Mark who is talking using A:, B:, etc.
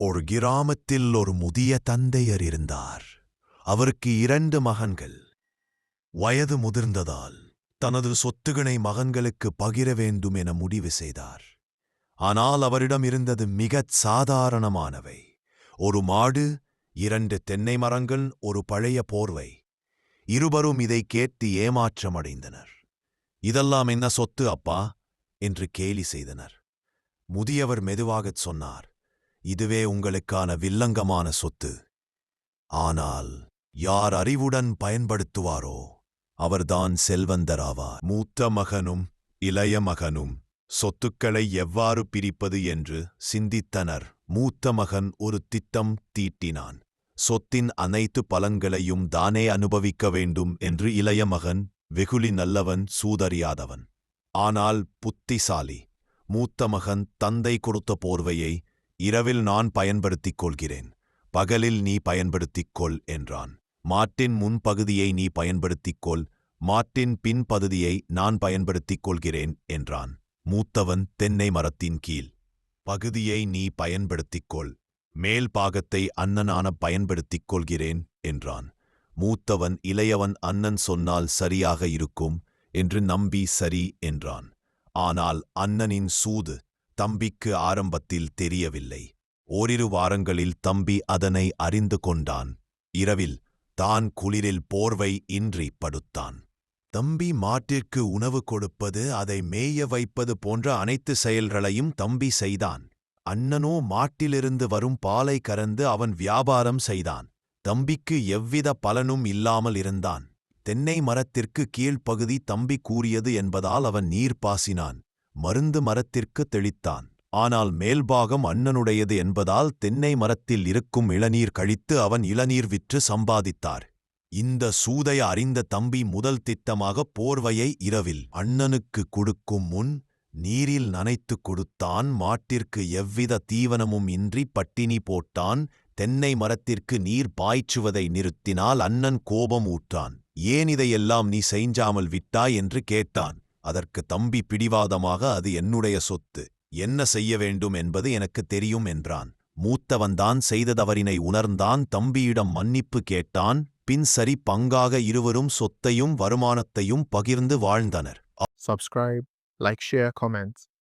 A: ஒரு கிராமத்தில் ஒரு முதிய தந்தையர் இருந்தார். அவருக்கு இரண்டு மகன்கள். வயது முதிர்ந்ததால் தனது சொத்துகளை மகன்களுக்கு பகிர வேண்டும் என முடிவு செய்தார். ஆனால் அவரிடம் இருந்தது மிகச் சாதாரணமானவை. ஒரு மாடு இரண்டு தென்னை மரங்கள் ஒரு பழைய போர்வை. இருவரும் இதை கேட்டு ஏமாற்றமடைந்தனர். இதெல்லாம் என்ன சொத்து அப்பா? என்று கேலி செய்தனர். முதியவர் மெதுவாகச் சொன்னார். இதுவே உங்களுக்கான வில்லங்கமான சொத்து. ஆனால் யார் அறிவுடன் பயன்படுத்துவாரோ அவர்தான் செல்வந்தராவார். மூத்த மகனும் இளைய மகனும் சொத்துக்களை எவ்வாறு பிரிப்பது என்று சிந்தித்தனர். மூத்த மகன் ஒரு திட்டம் தீட்டினான். சொத்தின் அனைத்து பலன்களையும் தானே அனுபவிக்க வேண்டும் என்று இளைய மகன் வெகுளி நல்லவன் சூதறியாதவன் ஆனால் புத்திசாலி மூத்த மகன் தந்தை கொடுத்த போர்வையை இரவில் நான் பயன்படுத்திக் கொள்கிறேன் பகலில் நீ பயன்படுத்திக் கொள் என்றான். மாட்டின் முன்பகுதியை நீ பயன்படுத்திக் கொள் மாட்டின் பின்பகுதியை நான் பயன்படுத்திக் கொள்கிறேன் என்றான். மூத்தவன் தென்னை மரத்தின் கீழ். பகுதியை நீ பயன்படுத்திக் கொள் மேல் பாகத்தை அண்ணனான பயன்படுத்திக் கொள்கிறேன் என்றான். மூத்தவன் இளையவன் அண்ணன் சொன்னால் சரியாக இருக்கும் என்று நம்பி சரி என்றான். ஆனால் அண்ணனின் சூது தம்பிக்கு ஆரம்பத்தில் தெரியவில்லை. ஓரிரு வாரங்களில் தம்பி அதனை அறிந்து கொண்டான். இரவில் தான் குளிரில் போர்வை இன்றி படுத்தான். தம்பி மாட்டிற்கு உணவு கொடுப்பது அதை மேய வைப்பது போன்ற அனைத்து செயல்களையும் தம்பி செய்தான். அண்ணனோ மாட்டிலிருந்து வரும் பாலை கறந்து அவன் வியாபாரம் செய்தான். தம்பிக்கு எவ்வித பலனும் இல்லாமல் இருந்தான். தென்னை மரத்திற்கு கீழ்ப்பகுதி தம்பி கூறியது என்பதால் அவன் நீர் பாசினான். மருந்து மரத்திற்கு தெளித்தான். ஆனால் மேல்பாகம் அண்ணனுடையது என்பதால் தென்னை மரத்தில் இருக்கும் இளநீர் கழித்து அவன் இளநீர் விற்று சம்பாதித்தார். இந்த சூதைய அறிந்த தம்பி முதல் திட்டமாக போர்வையை இரவில் அண்ணனுக்கு கொடுக்கும் முன் நீரில் நனைத்து கொடுத்தான். மாட்டிற்கு எவ்வித தீவனமும் இன்றி பட்டினி போட்டான். தென்னை மரத்திற்கு நீர் பாய்ச்சுவதை நிறுத்தினால் அண்ணன் கோபம் ஊற்றான். ஏன் இதையெல்லாம் நீ செஞ்சாமல் விட்டாய்? என்று கேட்டான். அதற்கு தம்பி பிடிவாதமாக அது என்னுடைய சொத்து. என்ன செய்ய வேண்டும் என்பது எனக்கு தெரியும் என்றான். மூத்தவன்தான் செய்ததவரினை உணர்ந்தான் தம்பியிடம் மன்னிப்பு கேட்டான். பின் சரி பங்காக இருவரும் சொத்தையும் வருமானத்தையும் பகிர்ந்து வாழ்ந்தனர்.
B: Subscribe like share comments